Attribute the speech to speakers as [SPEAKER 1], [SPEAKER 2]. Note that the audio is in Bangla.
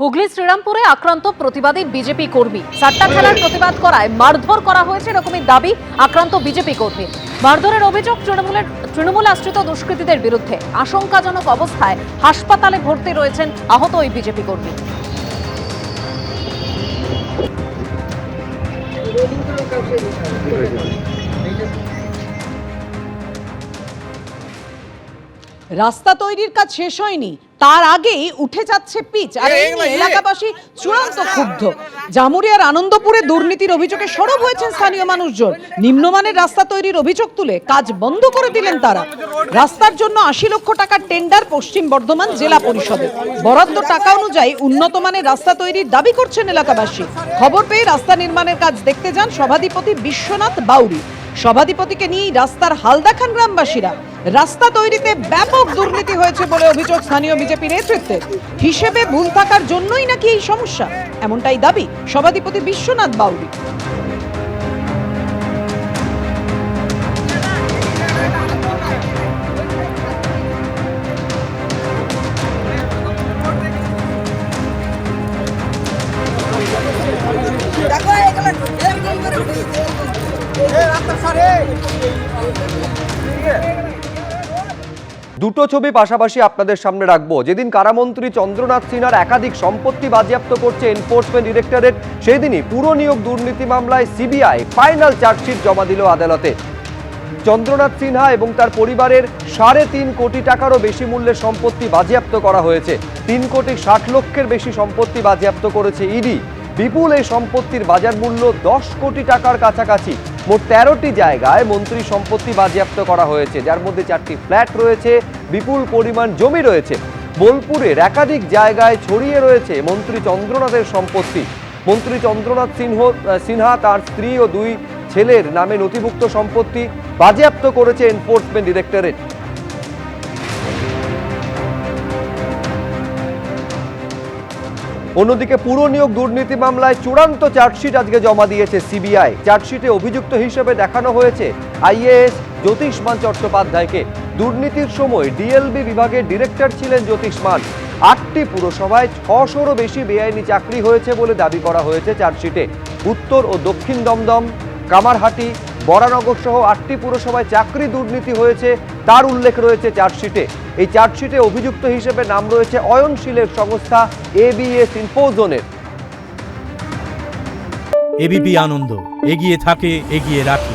[SPEAKER 1] হুগলি শ্রীরামপুরে আক্রান্ত প্রতিবাদী বিজেপি কর্মী। সাট্টা খেলার প্রতিবাদ করায় মারধর করা হয়েছে এরকমই দাবি আক্রান্ত বিজেপি কর্মী। মারধরের অভিযোগ তৃণমূলের তৃণমূল আশ্রিত দুষ্কৃতীদের বিরুদ্ধে। আশঙ্কাজনক অবস্থায় হাসপাতালে ভর্তি রয়েছেন আহত ওই বিজেপি কর্মী।
[SPEAKER 2] রাস্তা তৈরির কাজ শেষ হয়নি। তার আগেই উঠে যাচ্ছে পিচ। আর এই এলাকাবাসী চূড়ান্ত ক্ষুব্ধ। জামুরিয়ার আনন্দপুরে দুর্নীতির অভিযোগে সরব হয়েছেন স্থানীয় মানুষজন। নিম্নমানের রাস্তা তৈরির অভিযোগ তুলে কাজ বন্ধ করে দিলেন তারা। রাস্তার জন্য আশি লক্ষ টাকার টেন্ডার পশ্চিম বর্ধমান জেলা পরিষদে। বরাদ্দ টাকা অনুযায়ী উন্নত মানের রাস্তা তৈরির দাবি করছেন এলাকাবাসী। খবর পেয়ে রাস্তা নির্মাণের কাজ দেখতে যান সভাধিপতি বিশ্বনাথ বাউরি। সভাধিপতিকে নিয়েই রাস্তার হাল দেখান গ্রামবাসীরা। রাস্তা তৈরিতে ব্যাপক দুর্নীতি হয়েছে বলে অভিযোগ স্থানীয় বিজেপি নেতৃত্বে। হিসেবে ভুল থাকার জন্যই নাকি এই সমস্যা? এমনটাই দাবি সভাধিপতি বিশ্বনাথ বাউরি
[SPEAKER 3] দুটো ছবি পাশাপাশি আপনাদের সামনে রাখব। যেদিন কারামন্ত্রী চন্দ্রনাথ সিনহার একাধিক সম্পত্তি বাজেয়াপ্ত করছে এনফোর্সমেন্ট ডিরেক্টরেট সেই দিনই পুরো নিয়োগ দুর্নীতি মামলায় সিবিআই ফাইনাল চার্জশিট জমা দিল আদালতে। চন্দ্রনাথ সিনহা এবং তার পরিবারের সাড়ে তিন কোটি টাকারও বেশি মূল্যের সম্পত্তি বাজেয়াপ্ত করা হয়েছে। তিন কোটি ষাট লক্ষের বেশি সম্পত্তি বাজেয়াপ্ত করেছে ইডি। বিপুল এই সম্পত্তির বাজার মূল্য দশ কোটি টাকার কাছাকাছি। মোট তেরোটি জায়গায় মন্ত্রী সম্পত্তি বাজেয়াপ্ত করা হয়েছে, যার মধ্যে চারটি ফ্ল্যাট রয়েছে, বিপুল পরিমাণ জমি রয়েছে। বোলপুরের একাধিক জায়গায় ছড়িয়ে রয়েছে মন্ত্রী চন্দ্রনাথের সম্পত্তি। মন্ত্রী চন্দ্রনাথ সিংহ সিনহা তার স্ত্রী ও দুই ছেলের নামে নথিভুক্ত সম্পত্তি বাজেয়াপ্ত করেছে এনফোর্সমেন্ট ডিরেক্টরেট অন্যদিকে পুর নিয়োগ দুর্নীতি মামলায় চূড়ান্ত চার্জশিট আজকে জমা দিয়েছে সিবিআই। চার্জশিটে অভিযুক্ত হিসেবে দেখানো হয়েছে আইএএস জ্যোতিষমান চট্টোপাধ্যায়কে। দুর্নীতির সময় ডিএলবি বিভাগের ডিরেক্টর ছিলেন জ্যোতিষমান আটটি পুরসভায় ছশোরও বেশি বেআইনি চাকরি হয়েছে বলে দাবি করা হয়েছে চার্জশিটে। উত্তর ও দক্ষিণ দমদম, কামারহাটি বরানগর সহ আটটি পুরসভায় চাকরি দুর্নীতি হয়েছে। তার উল্লেখ রয়েছে চার্জশিটে। এই চার্জশিটে অভিযুক্ত হিসেবে নাম রয়েছে অয়নশীলের সংস্থা এবিএস ইনফোজনের
[SPEAKER 4] এবিপি আনন্দ। এগিয়ে থাকে, এগিয়ে রাখে।